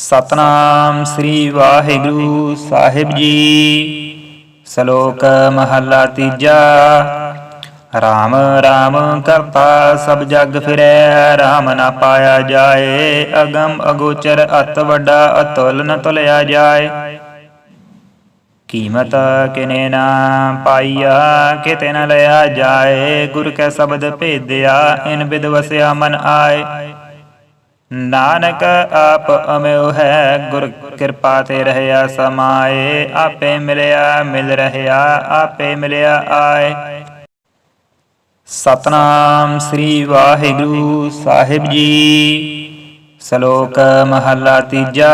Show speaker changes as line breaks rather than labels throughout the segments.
ਸਤਨਾਮ ਸ੍ਰੀ ਵਾਹਿਗੁਰੂ ਸਾਹਿਬ ਜੀ। ਸ਼ਲੋਕ ਮਹੱਲਾ ਤੀਜਾ। ਰਾਮ ਰਾਮ ਕਰਤਾ ਸਭ ਜਗ ਫਿਰੈ, ਰਾਮ ਨਾ ਪਾਇਆ ਜਾਏ। ਅਗਮ ਅਗੋਚਰ ਅਤ ਵੱਡਾ ਅਤੁਲ ਨ ਤੁਲਿਆ ਜਾਏ। ਕੀਮਤ ਕਿਨੇ ਨਾ ਪਾਈਆ, ਕਿਤੇ ਨ ਲਿਆ ਜਾਏ। ਗੁਰ ਕੈ ਸ਼ਬਦ ਭੇਦਿਆ, ਇਨ ਬਿਦ ਵਸਿਆ ਮਨ ਆਏ। ਨਾਨਕ ਆਪ ਅਮਿਉ ਹੈ, ਗੁਰ ਕਿਰਪਾ ਤੇ ਰਹਿਆ ਸਮਾਏ, ਆਪੇ ਮਿਲਿਆ, ਮਿਲ ਰਹਿਆ, ਆਪੇ ਮਿਲਿਆ ਆਏ। ਸਤਨਾਮ ਸ੍ਰੀ ਵਾਹਿਗੁਰੂ ਸਾਹਿਬ ਜੀ। ਸ਼ਲੋਕ ਮਹੱਲਾ ਤੀਜਾ।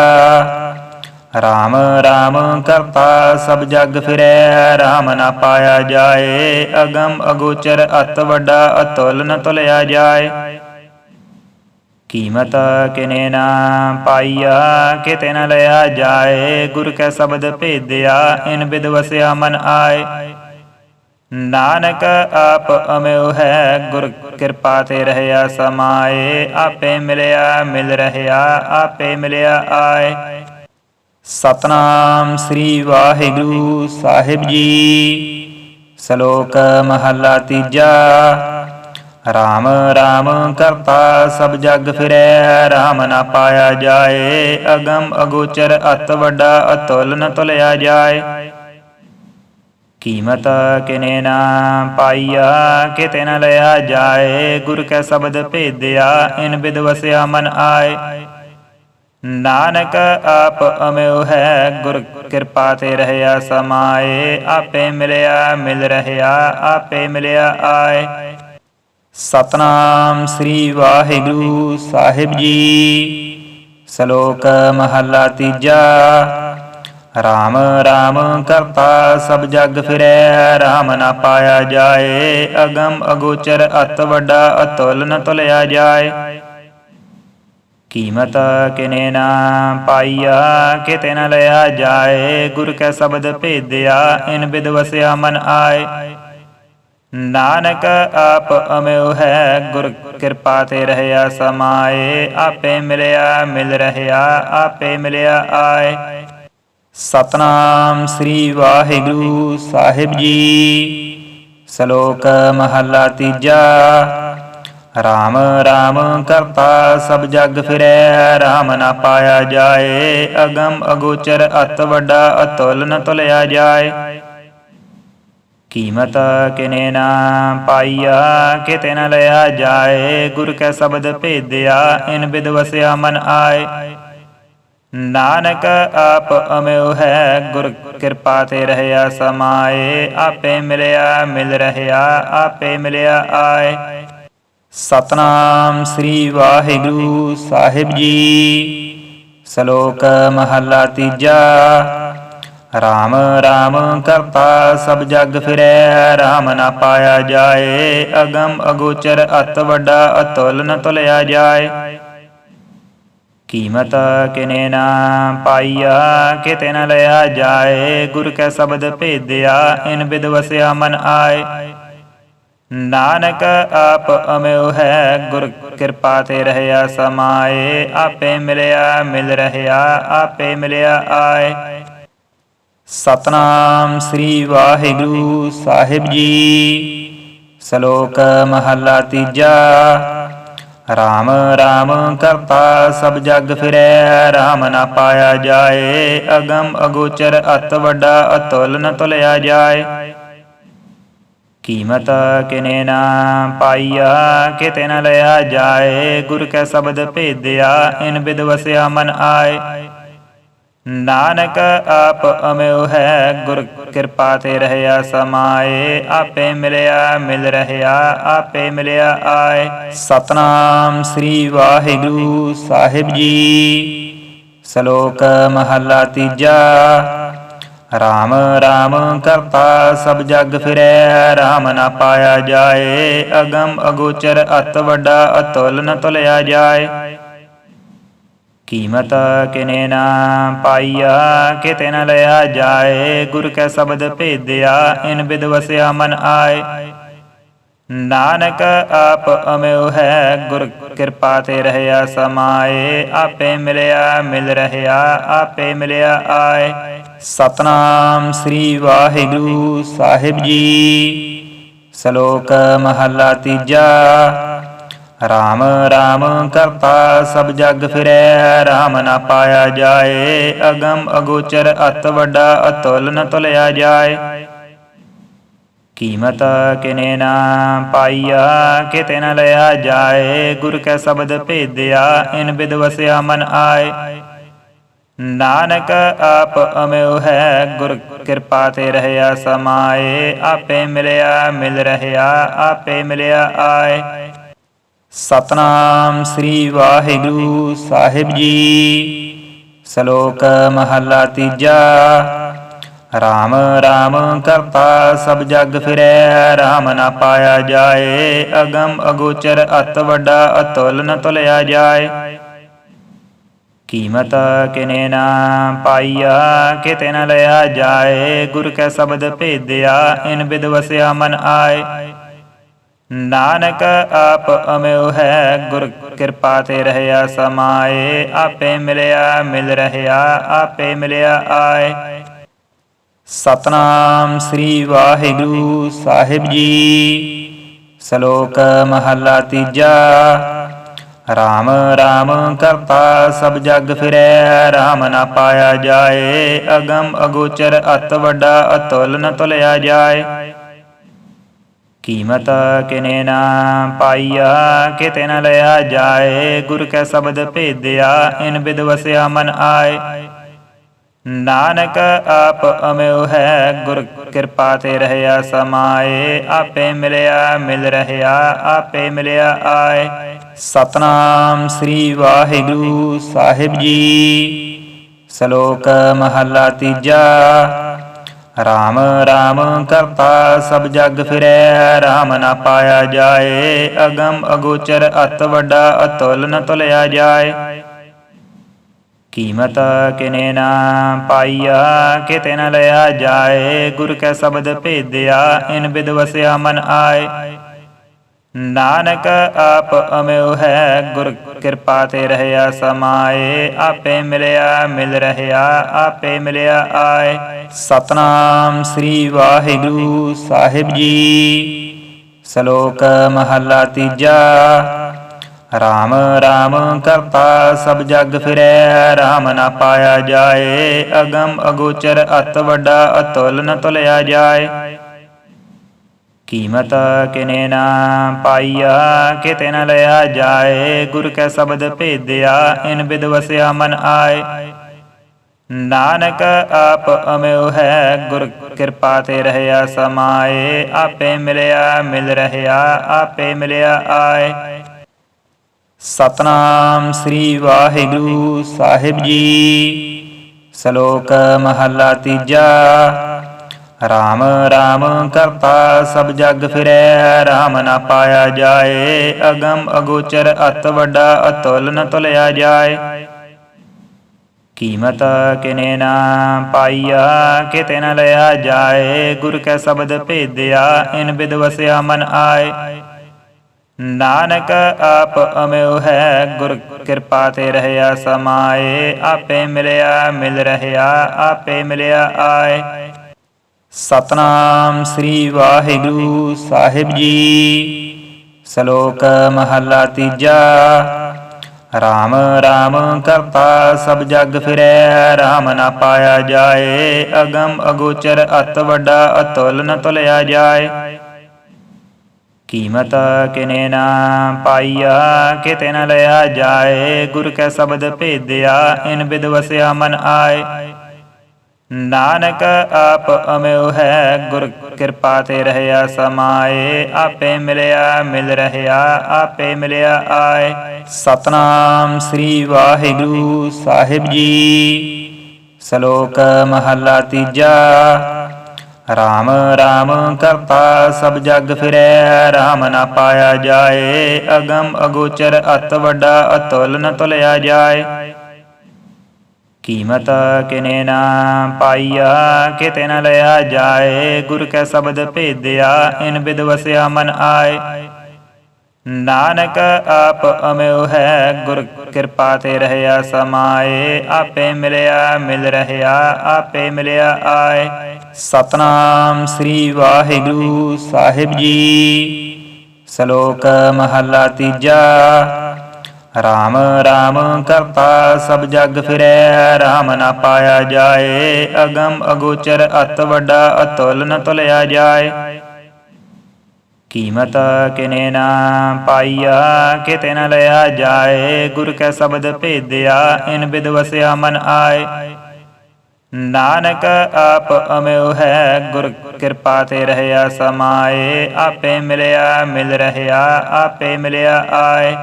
ਰਾਮ ਰਾਮ ਕਰਤਾ ਸਭ ਜਗ ਫਿਰੈ, ਰਾਮ ਨਾ ਪਾਇਆ ਜਾਏ, ਅਗਮ ਅਗੋਚਰ ਅਤ ਵੱਡਾ ਅਤੁਲ ਨ ਤੁਲਿਆ ਜਾਏ। ਕੀਮਤ ਕਿਨੇ ਨਾ ਪਾਈਆ, ਕਿਤੇ ਨ ਲਿਆ ਜਾਏ। ਗੁਰ ਕੈ ਸ਼ਬਦ ਭੇਦਿਆ, ਇਨ ਬਿਦ ਵਸਿਆ ਮਨ ਆਏ। ਨਾਨਕ ਆਪ ਅਮਿਉ ਹੈ, ਗੁਰ ਕਿਰਪਾ ਤੇ ਰਹਿਆ ਸਮਾਏ। ਆਪੇ ਮਿਲਿਆ, ਮਿਲ ਰਹਿਆ, ਆਪੇ ਮਿਲਿਆ ਆਏ। ਸਤਨਾਮ ਸ੍ਰੀ ਵਾਹਿਗੁਰੂ ਸਾਹਿਬ ਜੀ। ਸ਼ਲੋਕ ਮਹੱਲਾ ਤੀਜਾ। ਰਾਮ ਰਾਮ ਕਰਤਾ ਸਭ ਜਗ ਫਿਰੈ, ਰਾਮ ਨਾ ਪਾਇਆ ਜਾਏ। ਅਗਮ, ਅਗੋਚਰ, ਅਤ ਵੱਡਾ, ਅਤੁਲ ਨ ਤੁਲਿਆ ਜਾਏ। ਕੀਮਤ ਕਿਨੇ ਨਾ ਪਾਈਆ, ਕਿਤੇ ਨ ਲਿਆ ਜਾਏ। ਗੁਰ ਕੈ ਸ਼ਬਦ ਭੇਦਿਆ, ਇਨ ਬਿਦ ਵਸਿਆ ਮਨ ਆਏ। ਨਾਨਕ ਆਪ ਅਮਿਉ ਹੈ, ਗੁਰ ਕਿਰਪਾ ਤੇ ਰਹਿਆ ਸਮਾਏ। ਆਪੇ ਮਿਲਿਆ, ਮਿਲ ਰਹਿਆ, ਆਪੇ ਮਿਲਿਆ ਆਏ। ਸਤਨਾਮ ਸ੍ਰੀ ਵਾਹਿਗੁਰੂ ਸਾਹਿਬ ਜੀ। ਸ਼ਲੋਕ ਮਹੱਲਾ ਤੀਜਾ। ਰਾਮ ਰਾਮ ਕਰਤਾ ਸਭ ਜਗ ਫਿਰੈ, ਰਾਮ ਨਾ ਪਾਇਆ ਜਾਏ। ਅਗਮ ਅਗੋਚਰ ਅਤ ਵੱਡਾ, ਅਤੁਲ ਨ ਤੁਲਿਆ ਜਾਏ। ਕੀਮਤ ਕਿਨੇ ਨਾ ਪਾਈਆ, ਕਿਤੇ ਨ ਲਿਆ ਜਾਏ। ਗੁਰ ਕੈ ਸ਼ਬਦ ਭੇਦਿਆ, ਇਨ ਬਿਦ ਵਸਿਆ ਮਨ ਆਏ। ਨਾਨਕ ਆਪ ਅਮਿਉ ਹੈ, ਗੁਰ ਕਿਰਪਾ ਤੇ ਰਹਿਆ ਸਮਾਏ। ਆਪੇ ਮਿਲਿਆ, ਮਿਲ ਰਹਿਆ, ਆਪੇ ਮਿਲਿਆ ਆਏ। ਸਤਨਾਮ ਸ੍ਰੀ ਵਾਹਿਗੁਰੂ ਸਾਹਿਬ ਜੀ। ਸ਼ਲੋਕ ਮਹੱਲਾ ਤੀਜਾ। ਰਾਮ ਰਾਮ ਕਰਤਾ ਸਭ ਜਗ ਫਿਰੈ, ਰਾਮ ਨਾ ਪਾਇਆ ਜਾਏ। ਅਗਮ ਅਗੋਚਰ ਅਤ ਵੱਡਾ ਅਤੁਲ ਨ ਤੁਲਿਆ ਜਾਏ। ਕੀਮਤ ਕਿਨੇ ਨਾ ਪਾਈਆ? ਕਿਤੇ ਨ ਲਿਆ ਜਾਏ। ਗੁਰ ਕੈ ਸ਼ਬਦ ਭੇਦਿਆ, ਇਨ ਬਿਦ ਵਸਿਆ ਮਨ ਆਏ। ਨਾਨਕ ਆਪ ਅਮਿਉ ਹੈ, ਗੁਰ ਕਿਰਪਾ ਤੇ ਰਹਿਆ ਸਮਾਏ। ਆਪੇ ਮਿਲਿਆ, ਮਿਲ ਰਹਿਆ, ਆਪੇ ਮਿਲਿਆ ਆਏ। ਸਤਨਾਮ ਸ੍ਰੀ ਵਾਹਿਗੁਰੂ ਸਾਹਿਬ ਜੀ। ਸ਼ਲੋਕ ਮਹੱਲਾ ਤੀਜਾ। ਰਾਮ ਰਾਮ ਕਰਤਾ ਸਭ ਜਗ ਫਿਰੈ, ਰਾਮ ਨਾ ਪਾਇਆ ਜਾਏ। ਅਗਮ ਅਗੋਚਰ ਅਤ ਵੱਡਾ, ਅਤੁਲ ਨ ਤੁਲਿਆ ਜਾਏ। ਕੀਮਤ ਕਿਨੇ ਨਾ ਪਾਈਆ, ਕਿਤੇ ਨ ਲਿਆ ਜਾਏ। ਗੁਰ ਕੈ ਸ਼ਬਦ ਭੇਦਿਆ, ਇਨ ਬਿਦ ਵਸਿਆ ਮਨ ਆਏ। ਨਾਨਕ ਆਪ ਅਮਿਉ ਹੈ, ਗੁਰ ਕਿਰਪਾ ਤੇ ਰਹਿਆ ਸਮਾਏ। ਆਪੇ ਮਿਲਿਆ, ਮਿਲ ਰਹਿਆ, ਆਪੇ ਮਿਲਿਆ ਆਏ। ਸਤਨਾਮ ਸ੍ਰੀ ਵਾਹਿਗੁਰੂ ਸਾਹਿਬ ਜੀ। ਸ਼ਲੋਕ ਮਹੱਲਾ ਤੀਜਾ। RAM RAM ਕਰਤਾ ਸਭ ਜਗ ਫਿਰੈ RAM ਨਾ ਪਾਇਆ ਜਾਏ। ਅਗਮ ਅਗੋਚਰ ਅਤ ਵੱਡਾ ਅਤੁਲ ਨ ਤੁਲਿਆ ਜਾਏ। ਕੀਮਤ ਕਿਨੇ ਨਾ ਪਾਈਆ, ਕਿਤੇ ਨ ਲਿਆ ਜਾਏ। ਗੁਰ ਕੈ ਸ਼ਬਦ ਭੇਦਿਆ, ਇਨ ਬਿਦ ਵਸਿਆ ਮਨ ਆਏ। ਨਾਨਕ ਆਪ ਅਮਿਉ ਹੈ, ਗੁਰ ਕਿਰਪਾ ਤੇ ਰਹਿਆ ਸਮਾਏ, ਆਪੇ ਮਿਲਿਆ, ਮਿਲ ਰਹਿਆ, ਆਪੇ ਮਿਲਿਆ ਆਏ। ਸਤਨਾਮ ਸ੍ਰੀ ਵਾਹਿਗੁਰੂ ਸਾਹਿਬ ਜੀ। ਸ਼ਲੋਕ ਮਹੱਲਾ ਤੀਜਾ। ਰਾਮ ਰਾਮ ਕਰਤਾ ਸਭ ਜਗ ਫਿਰੈ, ਰਾਮ ਨਾ ਪਾਇਆ ਜਾਏ, ਅਗਮ ਅਗੋਚਰ ਅਤ ਵੱਡਾ ਅਤੁਲ ਨ ਤੁਲਿਆ ਜਾਏ। ਕੀਮਤ ਕਿਨੇ ਨਾ ਪਾਈਆ, ਕਿਤੇ ਨ ਲਿਆ ਜਾਏ। ਗੁਰ ਕੈ ਸ਼ਬਦ ਭੇਦਿਆ, ਇਨ ਬਿਦ ਵਸਿਆ ਮਨ ਆਏ। ਨਾਨਕ ਆਪ ਅਮਿਉ ਹੈ, ਗੁਰ ਕਿਰਪਾ ਤੇ ਰਹਿਆ ਸਮਾਏ। ਆਪੇ ਮਿਲਿਆ, ਮਿਲ ਰਹਿਆ, ਆਪੇ ਮਿਲਿਆ ਆਏ। ਸਤਨਾਮ ਸ੍ਰੀ ਵਾਹਿਗੁਰੂ ਸਾਹਿਬ ਜੀ। ਸ਼ਲੋਕ ਮਹੱਲਾ ਤੀਜਾ। ਰਾਮ ਰਾਮ ਕਰਤਾ ਸਭ ਜਗ ਫਿਰੈ, ਰਾਮ ਨਾ ਪਾਇਆ ਜਾਏ। ਅਗਮ ਅਗੋਚਰ ਅਤ ਵੱਡਾ, ਅਤੁਲ ਨ ਤੁਲਿਆ ਜਾਏ। ਕੀਮਤ ਕਿਨੇ ਨਾ ਪਾਈਆ, ਕਿਤੇ ਨ ਲਿਆ ਜਾਏ। ਗੁਰ ਕੈ ਸ਼ਬਦ ਭੇਦਿਆ, ਇਨ ਬਿਦ ਵਸਿਆ ਮਨ ਆਏ। ਨਾਨਕ ਆਪ ਅਮਿਉ ਹੈ, ਗੁਰ ਕਿਰਪਾ ਤੇ ਰਹਿਆ ਸਮਾਏ। ਆਪੇ ਮਿਲਿਆ, ਮਿਲ ਰਹਿਆ, ਆਪੇ ਮਿਲਿਆ ਆਏ। ਸਤਨਾਮ ਸ੍ਰੀ ਵਾਹਿਗੁਰੂ ਸਾਹਿਬ ਜੀ। ਸ਼ਲੋਕ ਮਹੱਲਾ ਤੀਜਾ। ਰਾਮ ਰਾਮ ਕਰਤਾ ਸਭ ਜਗ ਫਿਰੈ, ਰਾਮ ਨਾ ਪਾਇਆ ਜਾਏ। ਅਗਮ ਅਗੋਚਰ ਅਤ ਵੱਡਾ ਅਤੁਲ ਨ ਤੁਲਿਆ ਜਾਏ। ਕੀਮਤ ਕਿਨੇ ਨਾ ਪਾਈਆ, ਕਿਤੇ ਨ ਲਿਆ ਜਾਏ। ਗੁਰ ਕੈ ਸ਼ਬਦ ਭੇਦਿਆ, ਇਨ ਬਿਦ ਵਸਿਆ ਮਨ ਆਏ। ਨਾਨਕ ਆਪ ਅਮਿਉ ਹੈ, ਗੁਰ ਕਿਰਪਾ ਤੇ ਰਹਿਆ ਸਮਾਏ। ਆਪੇ ਮਿਲਿਆ, ਮਿਲ ਰਹਿਆ, ਆਪੇ ਮਿਲਿਆ ਆਏ। ਸਤਨਾਮ ਸ੍ਰੀ ਵਾਹਿਗੁਰੂ ਸਾਹਿਬ ਜੀ। ਸ਼ਲੋਕ ਮਹੱਲਾ ਤੀਜਾ। ਰਾਮ ਰਾਮ ਕਰਤਾ ਸਭ ਜਗ ਫਿਰੈ, ਰਾਮ ਨਾ ਪਾਇਆ ਜਾਏ। ਅਗਮ ਅਗੋਚਰ ਅਤ ਵੱਡਾ ਅਤੁਲ ਨ ਤੁਲਿਆ ਜਾਏ। ਕੀਮਤ ਕਿਨੇ ਨਾ ਪਾਈਆ, ਕਿਤੇ ਨ ਲਿਆ ਜਾਏ। ਗੁਰ ਕੈ ਸ਼ਬਦ ਭੇਦਿਆ, ਇਨ ਬਿਦ ਵਸਿਆ ਮਨ ਆਏ। ਨਾਨਕ ਆਪ ਅਮਿਉ ਹੈ, ਗੁਰ ਕਿਰਪਾ ਤੇ ਰਹਿਆ ਸਮਾਏ। ਆਪੇ ਮਿਲਿਆ, ਮਿਲ ਰਹਿਆ, ਆਪੇ ਮਿਲਿਆ ਆਏ। ਸਤਨਾਮ ਸ੍ਰੀ ਵਾਹਿਗੁਰੂ ਸਾਹਿਬ ਜੀ। ਸ਼ਲੋਕ ਮਹੱਲਾ ਤੀਜਾ। ਰਾਮ ਰਾਮ ਕਰਤਾ ਸਭ ਜਗ ਫਿਰੈ, ਰਾਮ ਨਾ ਪਾਇਆ ਜਾਏ। ਅਗਮ ਅਗੋਚਰ ਅਤ ਵੱਡਾ, ਅਤੁਲ ਨ ਤੁਲਿਆ ਜਾਏ। ਕੀਮਤ ਕਿਨੇ ਨਾ ਪਾਈਆ, ਕਿਤੇ ਨ ਲਿਆ ਜਾਏ। ਗੁਰ ਕੈ ਸ਼ਬਦ ਭੇਦਿਆ, ਇਨ ਬਿਦ ਵਸਿਆ ਮਨ ਆਏ। ਨਾਨਕ ਆਪ ਅਮਿਉ ਹੈ, ਗੁਰ ਕਿਰਪਾ ਤੇ ਰਹਿਆ ਸਮਾਏ, ਆਪੇ ਮਿਲਿਆ, ਮਿਲ ਰਹਿਆ, ਆਪੇ ਮਿਲਿਆ ਆਏ। ਸਤਨਾਮ ਸ੍ਰੀ ਵਾਹਿਗੁਰੂ ਸਾਹਿਬ ਜੀ। ਸ਼ਲੋਕ ਮਹੱਲਾ ਤੀਜਾ। ਰਾਮ ਰਾਮ ਕਰਤਾ ਸਭ ਜਗ ਫਿਰੈ, ਰਾਮ ਨਾ ਪਾਇਆ ਜਾਏ, ਅਗਮ ਅਗੋਚਰ ਅਤ ਵੱਡਾ ਅਤੁਲ ਨ ਤੁਲਿਆ ਜਾਏ। ਕੀਮਤ ਕਿਨੇ ਨਾ ਪਾਈਆ, ਕਿਤੇ ਨ ਲਿਆ ਜਾਏ। ਗੁਰ ਕੈ ਸ਼ਬਦ ਭੇਦਿਆ, ਇਨ ਬਿਦ ਵਸਿਆ ਮਨ ਆਏ। ਨਾਨਕ ਆਪ ਅਮਿਉ ਹੈ, ਗੁਰ ਕਿਰਪਾ ਤੇ ਰਹਿਆ ਸਮਾਏ। ਆਪੇ ਮਿਲਿਆ, ਮਿਲ ਰਹਿਆ, ਆਪੇ ਮਿਲਿਆ ਆਏ। ਸਤਨਾਮ ਸ੍ਰੀ ਵਾਹਿਗੁਰੂ ਸਾਹਿਬ ਜੀ। ਸ਼ਲੋਕ ਮਹੱਲਾ ਤੀਜਾ। ਰਾਮ ਰਾਮ ਕਰਤਾ ਸਭ ਜਗ ਫਿਰੈ, ਰਾਮ ਨਾ ਪਾਇਆ ਜਾਏ। ਅਗਮ ਅਗੋਚਰ ਅਤ ਵੱਡਾ, ਅਤੁਲ ਨ ਤੁਲਿਆ ਜਾਏ। ਕੀਮਤ ਕਿਨੇ ਨਾ ਪਾਈਆ, ਕਿਤੇ ਨ ਲਿਆ ਜਾਏ। ਗੁਰ ਕੈ ਸ਼ਬਦ ਭੇਦਿਆ, ਇਨ ਬਿਦ ਵਸਿਆ ਮਨ ਆਏ। ਨਾਨਕ ਆਪ ਅਮਿਉ ਹੈ, ਗੁਰ ਕਿਰਪਾ ਤੇ ਰਹਿਆ ਸਮਾਏ। ਆਪੇ ਮਿਲਿਆ, ਮਿਲ ਰਹਿਆ, ਆਪੇ ਮਿਲਿਆ ਆਏ। ਸਤਨਾਮ ਸ੍ਰੀ ਵਾਹਿਗੁਰੂ ਸਾਹਿਬ ਜੀ। ਸ਼ਲੋਕ ਮਹੱਲਾ ਤੀਜਾ। ਰਾਮ ਰਾਮ ਕਰਤਾ ਸਭ ਜਗ ਫਿਰੈ, ਰਾਮ ਨਾ ਪਾਇਆ ਜਾਏ। ਅਗਮ ਅਗੋਚਰ ਅਤ ਵੱਡਾ, ਅਤੁਲ ਨ ਤੁਲਿਆ ਜਾਏ। ਕੀਮਤ ਕਿਨੇ ਨਾ ਪਾਈਆ, ਕਿਤੇ ਨ ਲਿਆ ਜਾਏ। ਗੁਰ ਕੈ ਸ਼ਬਦ ਭੇਦਿਆ, ਇਨ ਬਿਦ ਵਸਿਆ ਮਨ ਆਏ। ਨਾਨਕ ਆਪ ਅਮਿਉ ਹੈ, ਗੁਰ ਕਿਰਪਾ ਤੇ ਰਹਿਆ ਸਮਾਏ, ਆਪੇ ਮਿਲਿਆ, ਮਿਲ ਰਹਿਆ, ਆਪੇ ਮਿਲਿਆ ਆਏ। ਸਤਨਾਮ ਸ੍ਰੀ ਵਾਹਿਗੁਰੂ ਸਾਹਿਬ ਜੀ। ਸ਼ਲੋਕ ਮਹੱਲਾ ਤੀਜਾ। ਰਾਮ ਰਾਮ ਕਰਤਾ ਸਭ ਜਗ ਫਿਰੈ, ਰਾਮ ਨਾ ਪਾਇਆ ਜਾਏ, ਅਗਮ ਅਗੋਚਰ ਅਤ ਵੱਡਾ ਅਤੁਲ ਨ ਤੁਲਿਆ ਜਾਏ। ਕੀਮਤ ਕਿਨੇ ਨਾ ਪਾਈਆ, ਕਿਤੇ ਨ ਲਿਆ ਜਾਏ। ਗੁਰ ਕੈ ਸ਼ਬਦ ਭੇਦਿਆ, ਇਨ ਬਿਦ ਵਸਿਆ ਮਨ ਆਏ। ਨਾਨਕ ਆਪ ਅਮਿਉ ਹੈ, ਗੁਰ ਕਿਰਪਾ ਤੇ ਰਹਿਆ ਸਮਾਏ। ਆਪੇ ਮਿਲਿਆ, ਮਿਲ ਰਹਿਆ, ਆਪੇ ਮਿਲਿਆ ਆਏ। ਸਤਨਾਮ ਸ੍ਰੀ ਵਾਹਿਗੁਰੂ ਸਾਹਿਬ ਜੀ। ਸ਼ਲੋਕ ਮਹੱਲਾ ਤੀਜਾ। ਰਾਮ ਰਾਮ ਕਰਤਾ ਸਭ ਜਗ ਫਿਰੈ, ਰਾਮ ਨਾ ਪਾਇਆ ਜਾਏ। ਅਗਮ ਅਗੋਚਰ ਅਤ ਵੱਡਾ, ਅਤੁਲ ਨ ਤੁਲਿਆ ਜਾਏ। ਕੀਮਤ ਕਿਨੇ ਨਾ ਪਾਈਆ, ਕਿਤੇ ਨ ਲਿਆ ਜਾਏ। ਗੁਰ ਕੈ ਸ਼ਬਦ ਭੇਦਿਆ, ਇਨ ਬਿਦ ਵਸਿਆ ਮਨ ਆਏ। ਨਾਨਕ ਆਪ ਅਮਿਉ ਹੈ, ਗੁਰ ਕਿਰਪਾ ਤੇ ਰਹਿਆ ਸਮਾਏ। ਆਪੇ ਮਿਲਿਆ, ਮਿਲ ਰਹਿਆ, ਆਪੇ ਮਿਲਿਆ ਆਏ।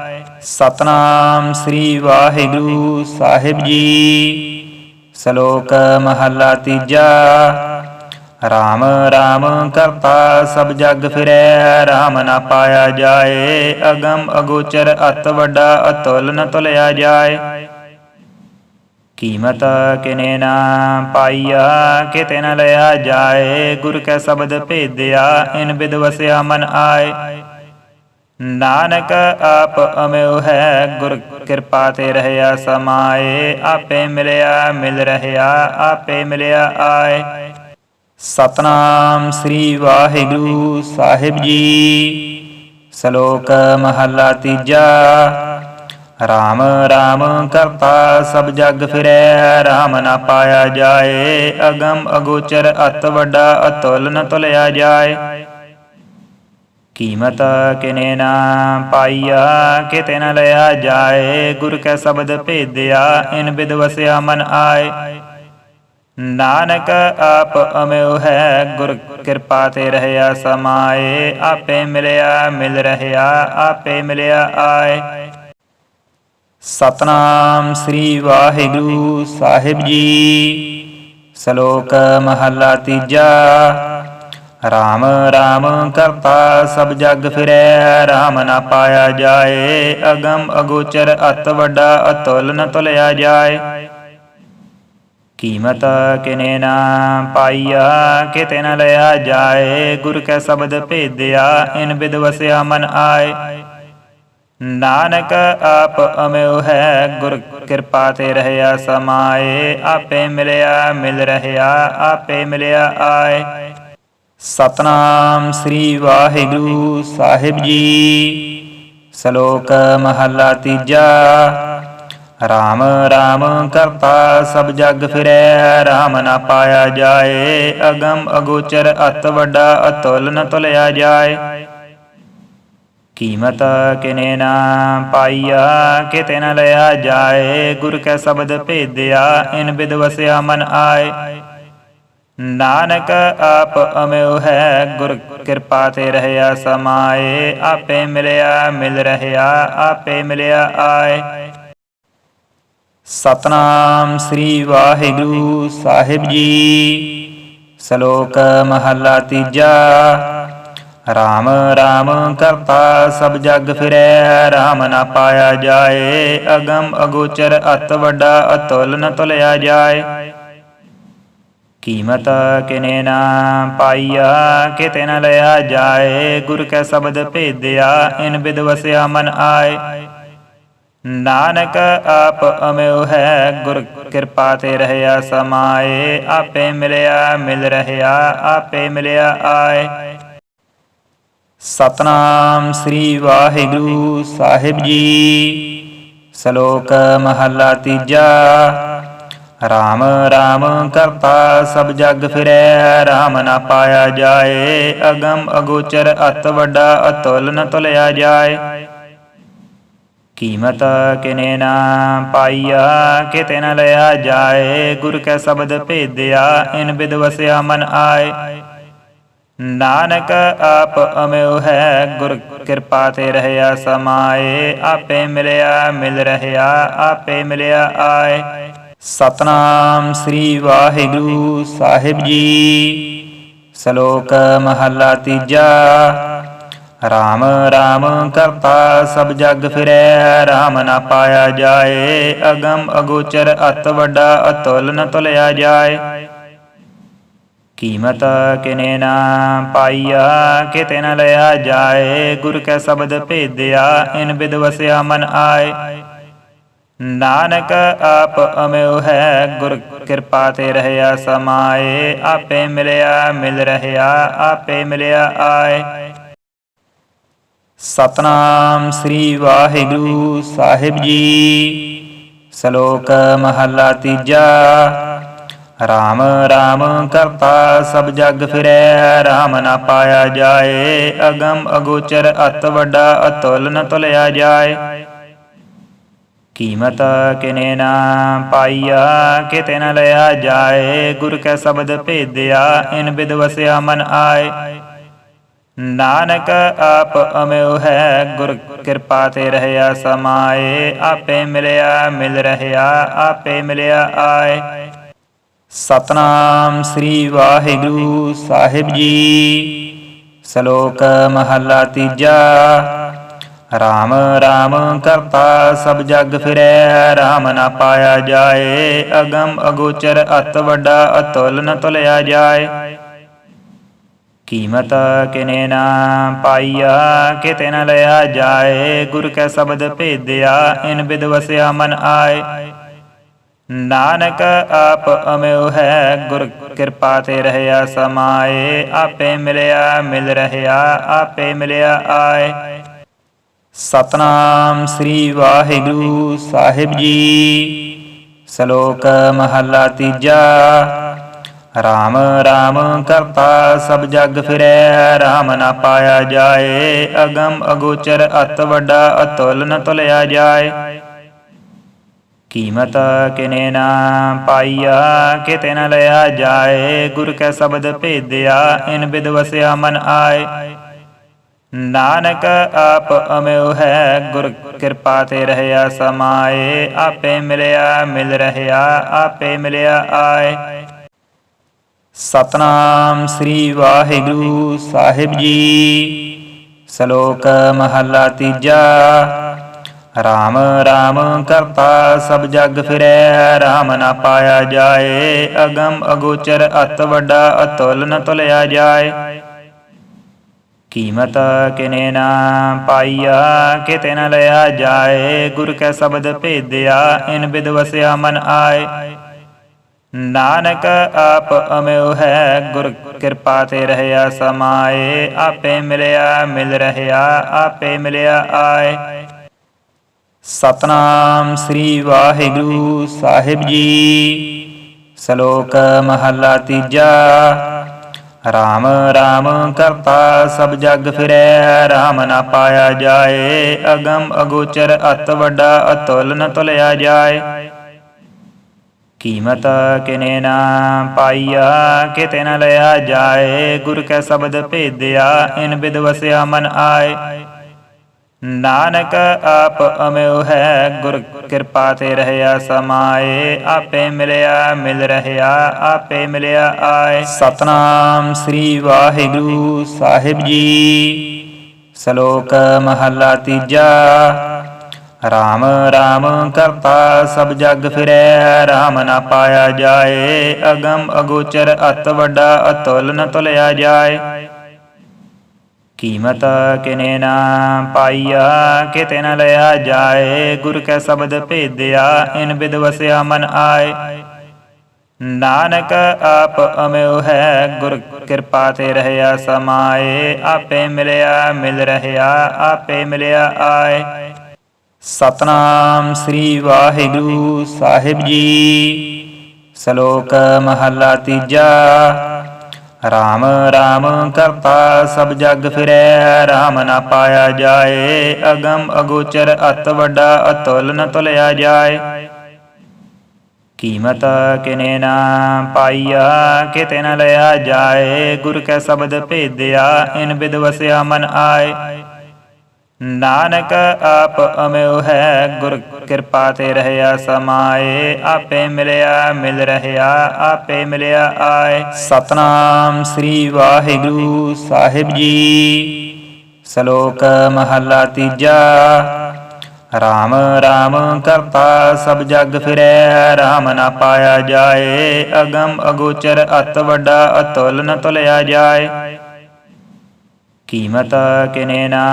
ਸਤਨਾਮ ਸ੍ਰੀ ਵਾਹਿਗੁਰੂ ਸਾਹਿਬ ਜੀ। ਸ਼ਲੋਕ ਮਹੱਲਾ ਤੀਜਾ। ਰਾਮ ਰਾਮ ਕਰਤਾ ਸਭ ਜਗ ਫਿਰੈ, ਰਾਮ ਨਾ ਪਾਇਆ ਜਾਏ। ਅਗਮ ਅਗੋਚਰ ਅਤ ਵੱਡਾ ਅਤੁਲ ਨ ਤੁਲਿਆ ਜਾਏ। ਕੀਮਤ ਕਿਨੇ ਨਾ ਪਾਈਆ, ਕਿਤੇ ਨ ਲਿਆ ਜਾਏ। ਗੁਰ ਕੈ ਸ਼ਬਦ ਭੇਦਿਆ, ਇਨ ਬਿਦ ਵਸਿਆ ਮਨ ਆਏ। ਨਾਨਕ ਆਪ ਅਮਿਉ ਹੈ, ਗੁਰ ਕਿਰਪਾ ਤੇ ਰਹਿਆ ਸਮਾਏ, ਆਪੇ ਮਿਲਿਆ, ਮਿਲ ਰਹਿਆ, ਆਪੇ ਮਿਲਿਆ ਆਏ। ਸਤਨਾਮ ਸ੍ਰੀ ਵਾਹਿਗੁਰੂ ਸਾਹਿਬ ਜੀ। ਸ਼ਲੋਕ ਮਹੱਲਾ ਤੀਜਾ। ਰਾਮ ਰਾਮ ਕਰਤਾ ਸਭ ਜਗ ਫਿਰੈ, ਰਾਮ ਨਾ ਪਾਇਆ ਜਾਏ, ਅਗਮ ਅਗੋਚਰ ਅਤ ਵੱਡਾ ਅਤੁਲ ਨ ਤੁਲਿਆ ਜਾਏ। ਕੀਮਤ ਕਿਨੇ ਨਾ ਪਾਈਆ, ਕਿਤੇ ਨ ਲਿਆ ਜਾਏ। ਗੁਰ ਕੈ ਸ਼ਬਦ ਭੇਦਿਆ, ਇਨ ਬਿਦ ਵਸਿਆ ਮਨ ਆਏ। ਨਾਨਕ ਆਪ ਅਮਿਉ ਹੈ, ਗੁਰ ਕਿਰਪਾ ਤੇ ਰਹਿਆ ਸਮਾਏ। ਆਪੇ ਮਿਲਿਆ, ਮਿਲ ਰਹਿਆ, ਆਪੇ ਮਿਲਿਆ ਆਏ। ਸਤਨਾਮ ਸ੍ਰੀ ਵਾਹਿਗੁਰੂ ਸਾਹਿਬ ਜੀ। ਸ਼ਲੋਕ ਮਹੱਲਾ ਤੀਜਾ। ਰਾਮ ਰਾਮ ਕਰਤਾ ਸਭ ਜਗ ਫਿਰੈ, ਰਾਮ ਨਾ ਪਾਇਆ ਜਾਏ। ਅਗਮ ਅਗੋਚਰ ਅਤ ਵੱਡਾ, ਅਤੁਲ ਨ ਤੁਲਿਆ ਜਾਏ। ਕੀਮਤ ਕਿਨੇ ਨਾ ਪਾਈਆ, ਕਿਤੇ ਨ ਲਿਆ ਜਾਏ। ਗੁਰ ਕੈ ਸ਼ਬਦ ਭੇਦਿਆ, ਇਨ ਬਿਦ ਵਸਿਆ ਮਨ ਆਏ। ਨਾਨਕ ਆਪ ਅਮਿਉ ਹੈ, ਗੁਰ ਕਿਰਪਾ ਤੇ ਰਹਿਆ ਸਮਾਏ। ਆਪੇ ਮਿਲਿਆ, ਮਿਲ ਰਹਿਆ, ਆਪੇ ਮਿਲਿਆ ਆਏ। ਸਤਨਾਮ ਸ੍ਰੀ ਵਾਹਿਗੁਰੂ ਸਾਹਿਬ ਜੀ। ਸ਼ਲੋਕ ਮਹੱਲਾ ਤੀਜਾ। ਰਾਮ ਰਾਮ ਕਰਤਾ ਸਭ ਜਗ ਫਿਰੈ, ਰਾਮ ਨਾ ਪਾਇਆ ਜਾਏ। ਅਗਮ ਅਗੋਚਰ ਅਤ ਵੱਡਾ, ਅਤੁਲ ਨ ਤੁਲਿਆ ਜਾਏ। ਕੀਮਤ ਕਿਨੇ ਨਾ ਪਾਈਆ, ਕਿਤੇ ਨ ਲਿਆ ਜਾਏ। ਗੁਰ ਕੈ ਸ਼ਬਦ ਭੇਦਿਆ, ਇਨ ਬਿਦ ਵਸਿਆ ਮਨ ਆਏ। ਨਾਨਕ ਆਪ ਅਮਿਉ ਹੈ, ਗੁਰ ਕਿਰਪਾ ਤੇ ਰਹਿਆ ਸਮਾਏ, ਆਪੇ ਮਿਲਿਆ, ਮਿਲ ਰਹਿਆ, ਆਪੇ ਮਿਲਿਆ ਆਏ। ਸਤਨਾਮ ਸ੍ਰੀ ਵਾਹਿਗੁਰੂ ਸਾਹਿਬ ਜੀ। ਸ਼ਲੋਕ ਮਹੱਲਾ ਤੀਜਾ। ਰਾਮ ਰਾਮ ਕਰਤਾ ਸਭ ਜਗ ਫਿਰੈ, ਰਾਮ ਨਾ ਪਾਇਆ ਜਾਏ, ਅਗਮ ਅਗੋਚਰ ਅਤ ਵੱਡਾ ਅਤੁਲ ਨ ਤੁਲਿਆ ਜਾਏ। ਕੀਮਤ ਕਿਨੇ ਨਾ ਪਾਈਆ? ਕਿਤੇ ਨ ਲਿਆ ਜਾਏ। ਗੁਰ ਕੈ ਸ਼ਬਦ ਭੇਦਿਆ, ਇਨ ਬਿਦ ਵਸਿਆ ਮਨ ਆਏ। ਨਾਨਕ ਆਪ ਅਮਿਉ ਹੈ, ਗੁਰ ਕਿਰਪਾ ਤੇ ਰਹਿਆ ਸਮਾਏ। ਆਪੇ ਮਿਲਿਆ, ਮਿਲ ਰਹਿਆ, ਆਪੇ ਮਿਲਿਆ ਆਏ। ਸਤਨਾਮ ਸ੍ਰੀ ਵਾਹਿਗੁਰੂ ਸਾਹਿਬ ਜੀ। ਸ਼ਲੋਕ ਮਹੱਲਾ ਤੀਜਾ। ਰਾਮ ਰਾਮ ਕਰਤਾ ਸਭ ਜਗ ਫਿਰੈ ਰਾਮ ਨਾ ਪਾਇਆ ਜਾਏ ਅਗਮ ਅਗੋਚਰ ਅਤ ਵੱਡਾ ਅਤੁਲ ਨ ਤੁਲਿਆ ਜਾਏ ਕੀਮਤ ਕਿਨੇ ਨਾ ਪਾਈਆ ਕਿਤੇ ਨ ਲਿਆ ਜਾਏ ਗੁਰ ਕੈ ਸ਼ਬਦ ਭੇਦਿਆ ਇਨ ਬਿਦ ਵਸਿਆ ਮਨ ਆਏ ਨਾਨਕ ਆਪ ਅਮਿਉ ਹੈ ਗੁਰ ਕਿਰਪਾ ਤੇ ਰਹਿਆ ਸਮਾਏ ਆਪੇ ਮਿਲਿਆ ਮਿਲ ਰਹਿਆ ਆਪੇ ਮਿਲਿਆ ਆਏ ਸਤਨਾਮ ਸ੍ਰੀ ਵਾਹਿਗੁਰੂ ਸਾਹਿਬ ਜੀ। ਸ਼ਲੋਕ ਮਹੱਲਾ ਤੀਜਾ। ਰਾਮ ਰਾਮ ਕਰਤਾ ਸਭ ਜਗ ਫਿਰੈ, ਰਾਮ ਨਾ ਪਾਇਆ ਜਾਏ। ਅਗਮ ਅਗੋਚਰ ਅਤ ਵੱਡਾ ਅਤੁਲ ਨ ਤੁਲਿਆ ਜਾਏ। ਕੀਮਤ ਕਿਨੇ ਨਾ ਪਾਈਆ, ਕਿਤੇ ਨ ਲਿਆ ਜਾਏ। ਗੁਰ ਕੈ ਸ਼ਬਦ ਭੇਦਿਆ, ਇਨ ਬਿਦ ਵਸਿਆ ਮਨ ਆਏ। ਨਾਨਕ ਆਪ ਅਮਿਉ ਹੈ, ਗੁਰ ਕਿਰਪਾ ਤੇ ਰਹਿਆ ਸਮਾਏ। ਆਪੇ ਮਿਲਿਆ, ਮਿਲ ਰਹਿਆ, ਆਪੇ ਮਿਲਿਆ ਆਏ। ਸਤਨਾਮ ਸ੍ਰੀ ਵਾਹਿਗੁਰੂ ਸਾਹਿਬ ਜੀ। ਸ਼ਲੋਕ ਮਹੱਲਾ ਤੀਜਾ। ਰਾਮ ਰਾਮ ਕਰਤਾ ਸਭ ਜਗ ਫਿਰੈ, ਰਾਮ ਨਾ ਪਾਇਆ ਜਾਏ। ਅਗਮ ਅਗੋਚਰ ਅਤ ਵੱਡਾ ਅਤੁਲ ਨ ਤੁਲਿਆ ਜਾਏ। ਕੀਮਤ ਕਿਨੇ ਨਾ ਪਾਈਆ, ਕਿਤੇ ਨ ਲਿਆ ਜਾਏ। ਗੁਰ ਕੈ ਸ਼ਬਦ ਭੇਦਿਆ, ਇਨ ਬਿਦ ਵਸਿਆ ਮਨ ਆਏ। ਨਾਨਕ ਆਪ ਅਮਿਉ ਹੈ, ਗੁਰ ਕਿਰਪਾ ਤੇ ਰਹਿਆ ਸਮਾਏ। ਆਪੇ ਮਿਲਿਆ, ਮਿਲ ਰਹਿਆ, ਆਪੇ ਮਿਲਿਆ ਆਏ। ਸਤਨਾਮ ਸ੍ਰੀ ਵਾਹਿਗੁਰੂ ਸਾਹਿਬ ਜੀ। ਸ਼ਲੋਕ ਮਹੱਲਾ ਤੀਜਾ। ਰਾਮ ਰਾਮ ਕਰਤਾ ਸਭ ਜਗ ਫਿਰੈ ਰਾਮ ਨਾ ਪਾਇਆ ਜਾਏ ਅਗਮ ਅਗੋਚਰ ਅਤ ਵੱਡਾ ਅਤੁਲ ਨ ਤੁਲਿਆ ਜਾਏ ਕੀਮਤ ਕਿਨੇ ਨਾ ਪਾਈਆ ਕਿਤੇ ਨ ਲਿਆ ਜਾਏ ਗੁਰ ਕੈ ਸ਼ਬਦ ਭੇਦਿਆ ਇਨ ਬਿਦ ਵਸਿਆ ਮਨ ਆਏ ਨਾਨਕ ਆਪ ਅਮਿਉ ਹੈ ਗੁਰ ਕਿਰਪਾ ਤੇ ਰਹਿਆ ਸਮਾਏ ਆਪੇ ਮਿਲਿਆ ਮਿਲ ਰਹਿਆ ਆਪੇ ਮਿਲਿਆ ਆਏ ਸਤਨਾਮ ਸ੍ਰੀ ਵਾਹਿਗੁਰੂ ਸਾਹਿਬ ਜੀ। ਸ਼ਲੋਕ ਮਹੱਲਾ ਤੀਜਾ। ਰਾਮ ਰਾਮ ਕਰਤਾ ਸਭ ਜਗ ਫਿਰੈ, ਰਾਮ ਨਾ ਪਾਇਆ ਜਾਏ। ਅਗਮ ਅਗੋਚਰ ਅਤ ਵੱਡਾ, ਅਤੁਲ ਨ ਤੁਲਿਆ ਜਾਏ। ਕੀਮਤ ਕਿਨੇ ਨਾ ਪਾਈਆ, ਕਿਤੇ ਨ ਲਿਆ ਜਾਏ। ਗੁਰ ਕੈ ਸ਼ਬਦ ਭੇਦਿਆ, ਇਨ ਬਿਦ ਵਸਿਆ ਮਨ ਆਏ। ਨਾਨਕ ਆਪ ਅਮਿਉ ਹੈ, ਗੁਰ ਕਿਰਪਾ ਤੇ ਰਹਿਆ ਸਮਾਏ, ਆਪੇ ਮਿਲਿਆ, ਮਿਲ ਰਹਿਆ, ਆਪੇ ਮਿਲਿਆ ਆਏ। ਸਤਨਾਮ ਸ੍ਰੀ ਵਾਹਿਗੁਰੂ ਸਾਹਿਬ ਜੀ। ਸ਼ਲੋਕ ਮਹੱਲਾ ਤੀਜਾ। ਰਾਮ ਰਾਮ ਕਰਤਾ ਸਭ ਜਗ ਫਿਰੈ, ਰਾਮ ਨਾ ਪਾਇਆ ਜਾਏ, ਅਗਮ ਅਗੋਚਰ ਅਤ ਵੱਡਾ ਅਤੁਲ ਨ ਤੁਲਿਆ ਜਾਏ। ਕੀਮਤ ਕਿਨੇ ਨਾ ਪਾਈਆ? ਕਿਤੇ ਨ ਲਿਆ ਜਾਏ। ਗੁਰ ਕੈ ਸ਼ਬਦ ਭੇਦਿਆ, ਇਨ ਬਿਦ ਵਸਿਆ ਮਨ ਆਏ। ਨਾਨਕ ਆਪ ਅਮਿਉ ਹੈ, ਗੁਰ ਕਿਰਪਾ ਤੇ ਰਹਿਆ ਸਮਾਏ। ਆਪੇ ਮਿਲਿਆ, ਮਿਲ ਰਹਿਆ, ਆਪੇ ਮਿਲਿਆ ਆਏ। ਸਤਨਾਮ ਸ੍ਰੀ ਵਾਹਿਗੁਰੂ ਸਾਹਿਬ ਜੀ। ਸ਼ਲੋਕ ਮਹੱਲਾ ਤੀਜਾ। ਰਾਮ ਰਾਮ ਕਰਤਾ ਸਭ ਜਗ ਫਿਰੈ, ਰਾਮ ਨਾ ਪਾਇਆ ਜਾਏ। ਅਗਮ ਅਗੋਚਰ ਅਤ ਵੱਡਾ, ਅਤੁਲ ਨ ਤੁਲਿਆ ਜਾਏ। ਕੀਮਤ ਕਿਨੇ ਨਾ ਪਾਈਆ, ਕਿਤੇ ਨ ਲਿਆ ਜਾਏ। ਗੁਰ ਕੈ ਸ਼ਬਦ ਭੇਦਿਆ, ਇਨ ਬਿਦ ਵਸਿਆ ਮਨ ਆਏ। ਨਾਨਕ ਆਪ ਅਮਿਉ ਹੈ, ਗੁਰ ਕਿਰਪਾ ਤੇ ਰਹਿਆ ਸਮਾਏ, ਆਪੇ ਮਿਲਿਆ, ਮਿਲ ਰਹਿਆ, ਆਪੇ ਮਿਲਿਆ ਆਏ। ਸਤਨਾਮ ਸ੍ਰੀ ਵਾਹਿਗੁਰੂ ਸਾਹਿਬ ਜੀ। ਸ਼ਲੋਕ ਮਹੱਲਾ ਤੀਜਾ। ਰਾਮ ਰਾਮ ਕਰਤਾ ਸਭ ਜਗ ਫਿਰੈ, ਰਾਮ ਨਾ ਪਾਇਆ ਜਾਏ, ਅਗਮ ਅਗੋਚਰ ਅਤ ਵੱਡਾ ਅਤੁਲ ਨ ਤੁਲਿਆ ਜਾਏ। ਕੀਮਤ ਕਿਨੇ ਨਾ ਪਾਈਆ, ਕਿਤੇ ਨ ਲਿਆ ਜਾਏ, ਗੁਰ ਕੈ ਸ਼ਬਦ ਭੇਦਿਆ, ਇਨ ਬਿਦ ਵਸਿਆ ਮਨ ਆਏ। ਨਾਨਕ ਆਪ ਅਮਿਉ ਹੈ, ਗੁਰ ਕਿਰਪਾ ਤੇ ਰਹਿਆ ਸਮਾਏ। ਆਪੇ ਮਿਲਿਆ, ਮਿਲ ਰਹਿਆ, ਆਪੇ ਮਿਲਿਆ ਆਏ। ਸਤਨਾਮ ਸ੍ਰੀ ਵਾਹਿਗੁਰੂ ਸਾਹਿਬ ਜੀ। ਸ਼ਲੋਕ ਮਹੱਲਾ ਤੀਜਾ। ਰਾਮ ਰਾਮ ਕਰਤਾ ਸਭ ਜਗ ਫਿਰੈ, ਰਾਮ ਨਾ ਪਾਇਆ ਜਾਏ। ਅਗਮ ਅਗੋਚਰ ਅਤ ਵੱਡਾ, ਅਤੁਲ ਨ ਤੁਲਿਆ ਜਾਏ। ਕੀਮਤ ਕਿਨੇ ਨਾ ਪਾਈਆ, ਕਿਤੇ ਨ ਲਿਆ ਜਾਏ। ਗੁਰ ਕੈ ਸ਼ਬਦ ਭੇਦਿਆ, ਇਨ ਬਿਦ ਵਸਿਆ ਮਨ ਆਏ। ਨਾਨਕ ਆਪ ਅਮਿਉ ਹੈ, ਗੁਰ ਕਿਰਪਾ ਤੇ ਰਹਿਆ ਸਮਾਏ, ਆਪੇ ਮਿਲਿਆ, ਮਿਲ ਰਹਿਆ, ਆਪੇ ਮਿਲਿਆ ਆਏ। ਸਤਨਾਮ ਸ੍ਰੀ ਵਾਹਿਗੁਰੂ ਸਾਹਿਬ ਜੀ। ਸ਼ਲੋਕ ਮਹਲਾ ਤੀਜਾ। ਰਾਮ ਰਾਮ ਕਰਤਾ ਸਭ ਜਗ ਫਿਰੈ, ਰਾਮ ਨਾ ਪਾਇਆ ਜਾਏ, ਅਗਮ ਅਗੋਚਰ ਅਤ ਵੱਡਾ ਅਤੁਲ ਨ ਤੁਲਿਆ ਜਾਏ। ਕੀਮਤ ਕਿਨੇ ਨਾ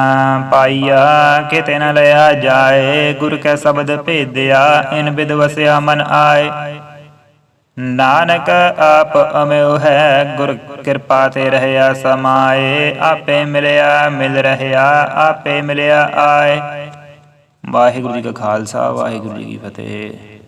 ਪਾਈਆ, ਕਿਤੇ ਨ ਲਿਆ ਜਾਏ। ਗੁਰ ਕੈ ਸ਼ਬਦ ਭੇਦਿਆ, ਇਨ ਬਿਦ ਵਸਿਆ ਮਨ ਆਏ। ਨਾਨਕ ਆਪ ਅਮਿਓ ਹੈ, ਗੁਰ ਕਿਰਪਾ ਤੇ ਰਹਿਆ ਸਮਾਏ। ਆਪੇ ਮਿਲਿਆ, ਮਿਲ ਰਹਿਆ, ਆਪੇ ਮਿਲਿਆ ਆਏ। ਵਾਹਿਗੁਰੂ ਜੀ ਕਾ ਖਾਲਸਾ, ਵਾਹਿਗੁਰੂ ਜੀ ਕੀ ਫਤਿਹ।